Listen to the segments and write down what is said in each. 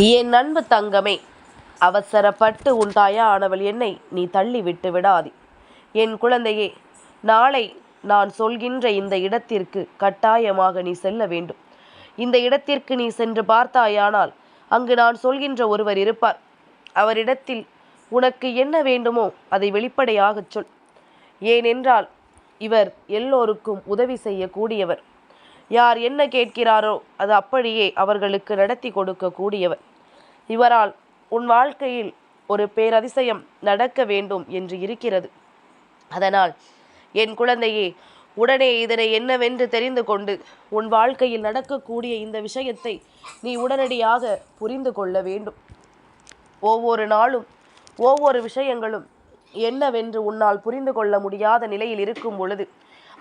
என் அன்பு தங்கமே அவசரப்பட்டு உன் தாயானவள் என்னை நீ தள்ளிவிட்டு விடாதே. என் குழந்தையே நாளை நான் சொல்கின்ற இந்த இடத்திற்கு கட்டாயமாக நீ செல்ல வேண்டும். இந்த இடத்திற்கு நீ சென்று பார்த்தாயானால் அங்கு நான் சொல்கின்ற ஒருவர் இருப்பார். அவரிடத்தில் உனக்கு என்ன வேண்டுமோ அதை வெளிப்படையாகச் சொல். ஏனென்றால் இவர் எல்லோருக்கும் உதவி செய்யக்கூடியவர். யார் என்ன கேட்கிறாரோ அது அப்படியே அவர்களுக்கு நடத்தி கொடுக்கக்கூடியவர். இவரால் உன் வாழ்க்கையில் ஒரு பேரதிசயம் நடக்க வேண்டும் என்று இருக்கிறது. அதனால் என் குழந்தையே உடனே இதனை என்னவென்று தெரிந்து கொண்டு உன் வாழ்க்கையில் நடக்கக்கூடிய இந்த விஷயத்தை நீ உடனடியாக புரிந்து கொள்ள வேண்டும். ஒவ்வொரு நாளும் ஒவ்வொரு விஷயங்களும் என்னவென்று உன்னால் புரிந்து கொள்ள முடியாத நிலையில் இருக்கும் பொழுது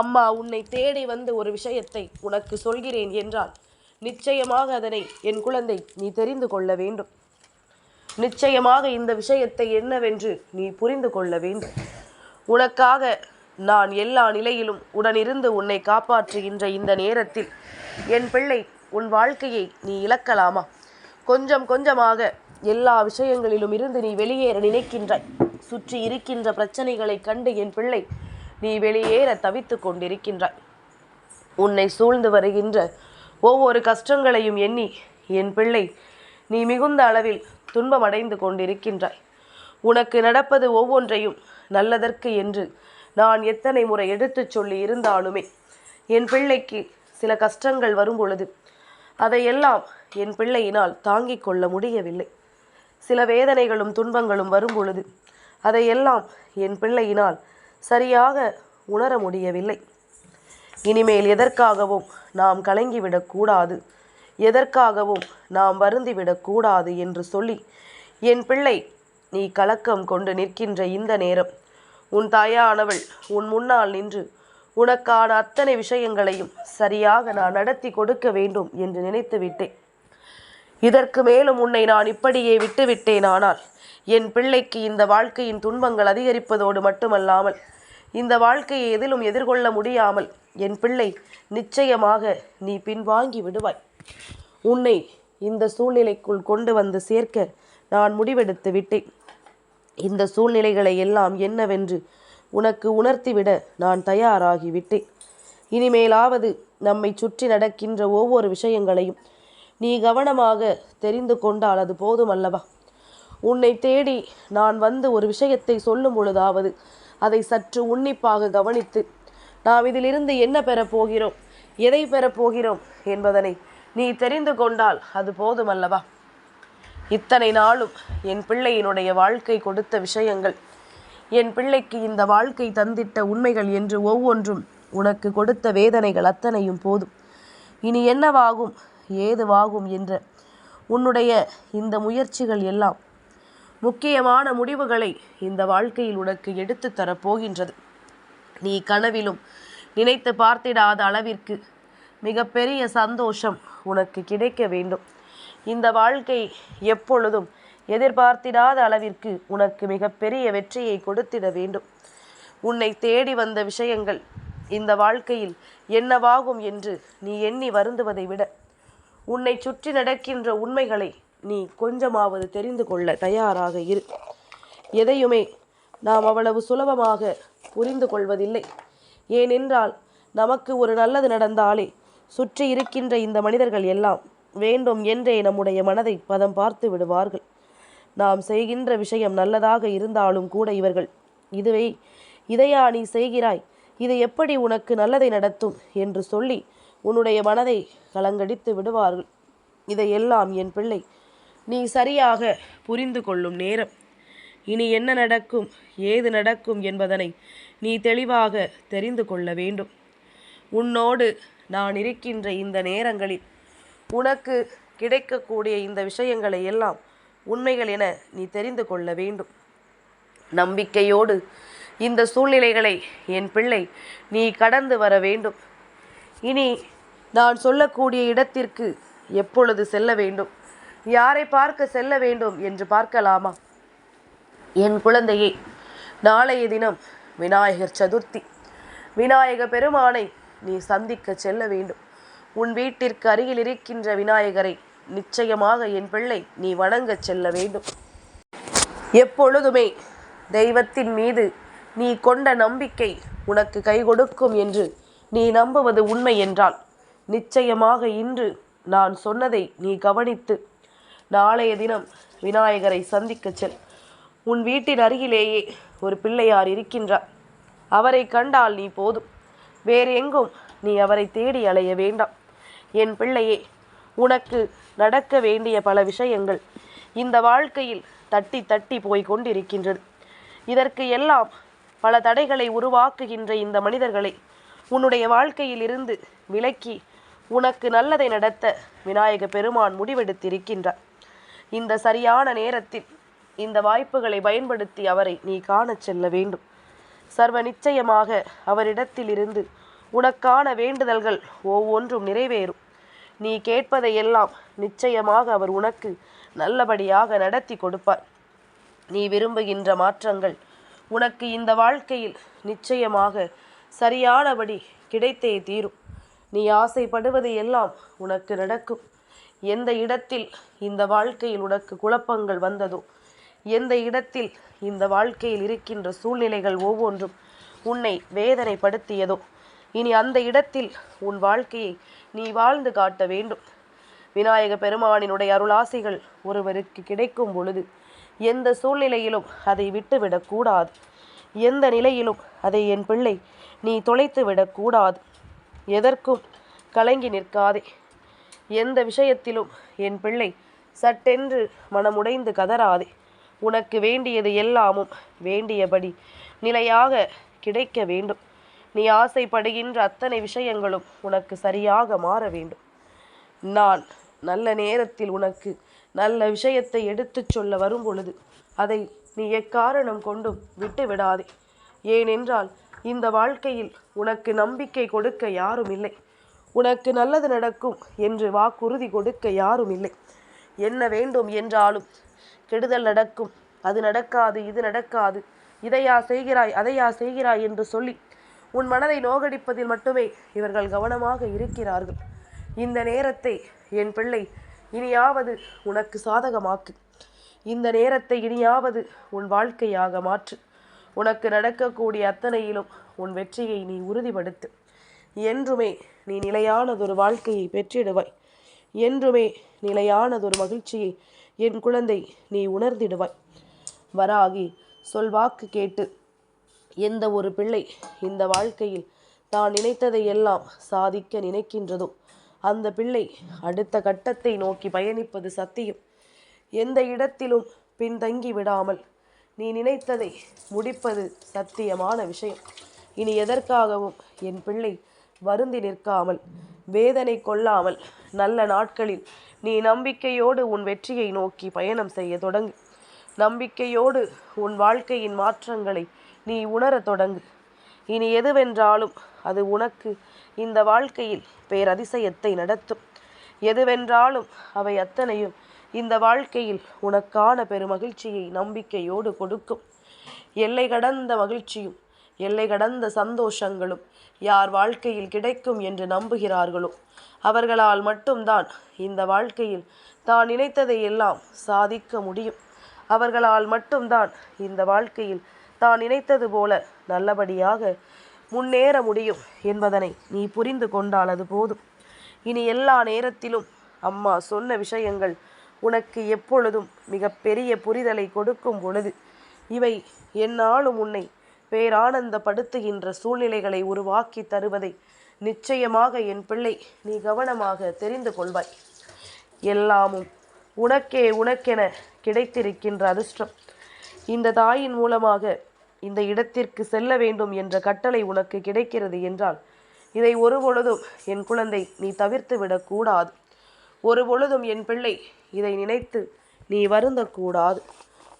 அம்மா உன்னை தேடி வந்து ஒரு விஷயத்தை உனக்கு சொல்கிறேன் என்றால் நிச்சயமாக அதனை என் குழந்தை நீ தெரிந்து கொள்ள வேண்டும். நிச்சயமாக இந்த விஷயத்தை என்னவென்று நீ புரிந்து கொள்ள வேண்டும். உனக்காக நான் எல்லா நிலையிலும் உடனிருந்து உன்னை காப்பாற்றுகின்ற இந்த நேரத்தில் என் பிள்ளை உன் வாழ்க்கையை நீ இழக்கலாமா? கொஞ்சம் கொஞ்சமாக எல்லா விஷயங்களிலும் இருந்து நீ வெளியேற நினைக்கின்றாய். சுற்றி இருக்கின்ற பிரச்சனைகளை கண்டு என் பிள்ளை நீ வெளியேற தவித்து கொண்டிருக்கின்றாய். உன்னை சூழ்ந்து வருகின்ற ஒவ்வொரு கஷ்டங்களையும் எண்ணி என் பிள்ளை நீ மிகுந்த அளவில் துன்பமடைந்து கொண்டிருக்கின்றாய். உனக்கு நடப்பது ஒவ்வொன்றையும் நல்லதற்கு என்று நான் எத்தனை முறை எடுத்துச் சொல்லி இருந்தாலுமே என் பிள்ளைக்கு சில கஷ்டங்கள் வரும் பொழுது அதையெல்லாம் என் பிள்ளையினால் தாங்கிக் கொள்ள முடியவில்லை. சில வேதனைகளும் துன்பங்களும் வரும் பொழுது அதையெல்லாம் என் பிள்ளையினால் சரியாக உணர முடியவில்லை. இனிமேல் எதற்காகவும் நாம் கலங்கிவிடக்கூடாது எதற்காகவும் நாம் வருந்திவிடக்கூடாது என்று சொல்லி என் பிள்ளை நீ கலக்கம் கொண்டு நிற்கின்ற இந்த நேரம். உன் தாயானவள் உன் முன்னால் நின்று உனக்கான அத்தனை விஷயங்களையும் சரியாக நான் நடத்தி கொடுக்க வேண்டும் என்று நினைத்து விட்டேன். இதற்கு மேலும் உன்னை நான் இப்படியே விட்டுவிட்டேன் ஆனால் என் பிள்ளைக்கு இந்த வாழ்க்கையின் துன்பங்கள் அதிகரிப்பதோடு மட்டுமல்லாமல் இந்த வாழ்க்கையை எதிலும் எதிர்கொள்ள முடியாமல் என் பிள்ளை நிச்சயமாக நீ பின்வாங்கி விடுவாய். உன்னை இந்த சூழ்நிலைக்குள் கொண்டு வந்து சேர்க்க நான் முடிவெடுத்து விட்டேன். இந்த சூழ்நிலைகளை எல்லாம் என்னவென்று உனக்கு உணர்த்திவிட நான் தயாராகிவிட்டேன் இனிமேலாவது நம்மை சுற்றி நடக்கின்ற ஒவ்வொரு விஷயங்களையும் நீ கவனமாக தெரிந்து கொண்டால் அது போதும் அல்லவா உன்னை தேடி நான் வந்து ஒரு விஷயத்தை சொல்லும் பொழுதாவது அதை சற்று உன்னிப்பாக கவனித்து நாம் இதிலிருந்து என்ன பெறப்போகிறோம் எதை பெறப்போகிறோம் என்பதனை நீ தெரிந்து கொண்டால் அது போதுமல்லவா? இத்தனை நாளும் என் பிள்ளையினுடைய வாழ்க்கை கொடுத்த விஷயங்கள் என் பிள்ளைக்கு இந்த வாழ்க்கை தந்திட்ட உண்மைகள் என்று ஒவ்வொன்றும் உனக்கு கொடுத்த வேதனைகள் அத்தனையும் போதும். இனி என்னவாகும் ஏதுவாகும் என்ற உன்னுடைய இந்த முயற்சிகள் எல்லாம் முக்கியமான முடிவுகளை இந்த வாழ்க்கையில் உனக்கு எடுத்து தரப்போகின்றது நீ கனவிலும் நினைத்து பார்த்திடாத அளவிற்கு மிகப்பெரிய சந்தோஷம் உனக்கு கிடைக்க வேண்டும். இந்த வாழ்க்கை எப்பொழுதும் எதிர்பார்த்திடாத அளவிற்கு உனக்கு மிகப்பெரிய வெற்றியை கொடுத்திட வேண்டும். உன்னை தேடி வந்த விஷயங்கள் இந்த வாழ்க்கையில் என்னவாகும் என்று நீ எண்ணி வருந்துவதை விட உன்னை சுற்றி நடக்கின்ற உண்மைகளை நீ கொஞ்சமாவது தெரிந்து கொள்ள தயாராக இரு. எதையுமே நாம் அவ்வளவு சுலபமாக புரிந்து கொள்வதில்லை. ஏனென்றால் நமக்கு ஒரு நல்லது நடந்தாலே சுற்றி இருக்கின்ற இந்த மனிதர்கள் எல்லாம் வேண்டும் என்றே நம்முடைய மனதை பதம் பார்த்து விடுவார்கள். நாம் செய்கின்ற விஷயம் நல்லதாக இருந்தாலும் கூட இவர்கள் இதுவே இதையா நீ செய்கிறாய்? இது எப்படி உனக்கு நல்லதை நடத்தும்? என்று சொல்லி உன்னுடைய மனதை கலங்கடித்து விடுவார்கள். இதையெல்லாம் என் பிள்ளை நீ சரியாக புரிந்து கொள்ளும் நேரம். இனி என்ன நடக்கும் ஏது நடக்கும் என்பதனை நீ தெளிவாக தெரிந்து கொள்ள வேண்டும். உன்னோடு நான் இருக்கின்ற இந்த நேரங்களில் உனக்கு கிடைக்கக்கூடிய இந்த விஷயங்களை எல்லாம் உண்மைகள் என நீ தெரிந்து கொள்ள வேண்டும். நம்பிக்கையோடு இந்த சூழ்நிலைகளை என் பிள்ளை நீ கடந்து வர வேண்டும். இனி நான் சொல்லக்கூடிய இடத்திற்கு எப்பொழுது செல்ல வேண்டும்? யாரை பார்க்க செல்ல வேண்டும் என்று பார்க்கலாமா? என் குழந்தையே நாளைய தினம் விநாயகர் சதுர்த்தி. விநாயக பெருமானை நீ சந்திக்க செல்ல வேண்டும். உன் வீட்டிற்கு அருகில் இருக்கின்ற விநாயகரை நிச்சயமாக என் பிள்ளை நீ வணங்கச் செல்ல வேண்டும். எப்பொழுதுமே தெய்வத்தின் மீது நீ கொண்ட நம்பிக்கை உனக்கு கை கொடுக்கும் என்று நீ நம்புவது உண்மை என்றால் நிச்சயமாக இன்று நான் சொன்னதை நீ கவனித்து நாளைய தினம் விநாயகரை சந்திக்கச் செல். உன் வீட்டின் அருகிலேயே ஒரு பிள்ளையார் இருக்கின்றார். அவரை கண்டால் நீ போதும். வேறு எங்கும் நீ அவரை தேடி அலைய வேண்டாம். என் பிள்ளையே உனக்கு நடக்க வேண்டிய பல விஷயங்கள் இந்த வாழ்க்கையில் தட்டி தட்டி போய் கொண்டிருக்கின்றது இதற்கு எல்லாம் பல தடைகளை உருவாக்குகின்ற இந்த மனிதர்களை உன்னுடைய வாழ்க்கையில் இருந்து விலக்கி உனக்கு நல்லதை நடத்த விநாயக பெருமான் முடிவெடுத்திருக்கின்றார். இந்த சரியான நேரத்தில் இந்த வாய்ப்புகளை பயன்படுத்தி அவரை நீ காணச் செல்ல வேண்டும். சர்வ நிச்சயமாக அவரிடத்திலிருந்து உனக்கான வேண்டுதல்கள் ஒவ்வொன்றும் நிறைவேறும். நீ கேட்பதையெல்லாம் நிச்சயமாக அவர் உனக்கு நல்லபடியாக நடத்தி கொடுப்பார். நீ விரும்புகின்ற மாற்றங்கள் உனக்கு இந்த வாழ்க்கையில் நிச்சயமாக சரியானபடி கிடைத்தே தீரும். நீ ஆசைப்படுவது எல்லாம் உனக்கு நடக்கும். எந்த இடத்தில் இந்த வாழ்க்கையில் உனக்கு குழப்பங்கள் வந்ததோ எந்த இடத்தில் இந்த வாழ்க்கையில் இருக்கின்ற சூழ்நிலைகள் ஒவ்வொன்றும் உன்னை வேதனைப்படுத்தியதோ இனி அந்த இடத்தில் உன் வாழ்க்கையை நீ வாழ்ந்து காட்ட வேண்டும். விநாயக பெருமானினுடைய அருளாசிகள் ஒருவருக்கு கிடைக்கும் பொழுது எந்த சூழ்நிலையிலும் அதை விட்டுவிடக்கூடாது எந்த நிலையிலும் அதை என் பிள்ளை நீ தொலைத்து விடக்கூடாது எதற்கும் கலங்கி நிற்காதே. எந்த விஷயத்திலும் என் பிள்ளை சட்டென்று மனமுடைந்து கதறாதே. உனக்கு வேண்டியது எல்லாமும் வேண்டியபடி நிலையாக கிடைக்க வேண்டும். நீ ஆசைப்படுகின்ற அத்தனை விஷயங்களும் உனக்கு சரியாக மாற வேண்டும். நான் நல்ல நேரத்தில் உனக்கு நல்ல விஷயத்தை எடுத்துச் சொல்ல வரும் பொழுது அதை நீ எக்காரணம் கொண்டும் விட்டு விடாதே ஏனென்றால் இந்த வாழ்க்கையில் உனக்கு நம்பிக்கை கொடுக்க யாரும் இல்லை. உனக்கு நல்லது நடக்கும் என்று வாக்குறுதி கொடுக்க யாரும் இல்லை. என்ன வேண்டும் என்றாலும் கெடுதல் நடக்கும். அது நடக்காது இது நடக்காது. இதையா செய்கிறாய் அதையா செய்கிறாய் என்று சொல்லி உன் மனதை நோகடிப்பதில் மட்டுமே இவர்கள் கவனமாக இருக்கிறார்கள். இந்த நேரத்தை என் பிள்ளை இனியாவது உனக்கு சாதகமாக்கு. இந்த நேரத்தை இனியாவது உன் வாழ்க்கையாக மாற்று. உனக்கு நடக்கக்கூடிய அத்தனையிலும் உன் வெற்றியை நீ உறுதிப்படுத்து. என்றுமே நீ நிலையானதொரு வாழ்க்கையை பெற்றிடுவாய். என்றுமே நிலையானதொரு மகிழ்ச்சியை என் குழந்தை நீ உணர்ந்திடுவாய். வராகி சொல்வாக்கு கேட்டு எந்த ஒரு பிள்ளை இந்த வாழ்க்கையில் தான் நினைத்ததை எல்லாம் சாதிக்க நினைக்கின்றதோ அந்த பிள்ளை அடுத்த கட்டத்தை நோக்கி பயணிப்பது சத்தியம். எந்த இடத்திலும் பின்தங்கி விடாமல் நீ நினைத்ததை முடிப்பது சத்தியமான விஷயம். இனி எதற்காகவும் என் பிள்ளை வருந்தி நிற்காமல் வேதனை கொள்ளாமல் நல்ல நாட்களில் நீ நம்பிக்கையோடு உன் வெற்றியை நோக்கி பயணம் செய்ய தொடங்கு. நம்பிக்கையோடு உன் வாழ்க்கையின் மாற்றங்களை நீ உணரத் தொடங்கு. இனி எதுவென்றாலும் அது உனக்கு இந்த வாழ்க்கையில் பேரதிசயத்தை நடத்தும். எதுவென்றாலும் அவை அத்தனையும் இந்த வாழ்க்கையில் உனக்கான பெருமகிழ்ச்சியை நம்பிக்கையோடு கொடுக்கும். எல்லை கடந்த மகிழ்ச்சியும் எல்லை கடந்த சந்தோஷங்களும் யார் வாழ்க்கையில் கிடைக்கும் என்று நம்புகிறார்களோ அவர்களால் மட்டும்தான் இந்த வாழ்க்கையில் தான் நினைத்ததை எல்லாம் சாதிக்க முடியும். அவர்களால் மட்டும்தான் இந்த வாழ்க்கையில் தான் நினைத்தது போல நல்லபடியாக முன்னேற முடியும் என்பதனை நீ புரிந்து கொண்டால் அது போதும். இனி எல்லா நேரத்திலும் அம்மா சொன்ன விஷயங்கள் உனக்கு எப்பொழுதும் மிகப்பெரிய புரிதலை கொடுக்கும் பொழுது இவை என்னாலும் உன்னை பேரானந்தப்படுத்துகின்ற சூழ்நிலைகளை உருவாக்கி தருவதை நிச்சயமாக என் பிள்ளை நீ கவனமாக தெரிந்து கொள்வாய். எல்லாமும் உனக்கே உனக்கென கிடைத்திருக்கின்ற அதிர்ஷ்டம். இந்த தாயின் மூலமாக இந்த இடத்திற்கு செல்ல வேண்டும் என்ற கட்டளை உனக்கு கிடைக்கிறது என்றால் இதை ஒரு பொழுதும் என் குழந்தை நீ தவிர்த்து விடக்கூடாது ஒரு பொழுதும் என் பிள்ளை இதை நினைத்து நீ வருந்தக்கூடாது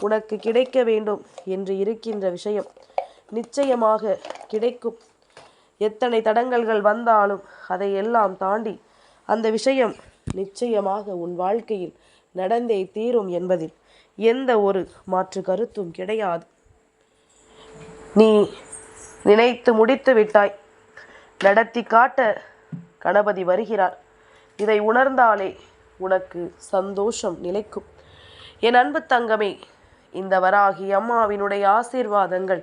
உனக்கு கிடைக்க வேண்டும் என்று இருக்கின்ற விஷயம் நிச்சயமாக கிடைக்கும். எத்தனை தடங்கல்கள் வந்தாலும் அதை எல்லாம் தாண்டி அந்த விஷயம் நிச்சயமாக உன் வாழ்க்கையில் நடந்தே தீரும் என்பதில் எந்த ஒரு மாற்று கருத்தும் கிடையாது. நீ நினைத்து முடித்து விட்டாய். நடத்தி காட்ட கணபதி வருகிறார். இதை உணர்ந்தாலே உனக்கு சந்தோஷம் நிலைக்கும். என் அன்பு தங்கமே இந்த வராகி அம்மாவினுடைய ஆசீர்வாதங்கள்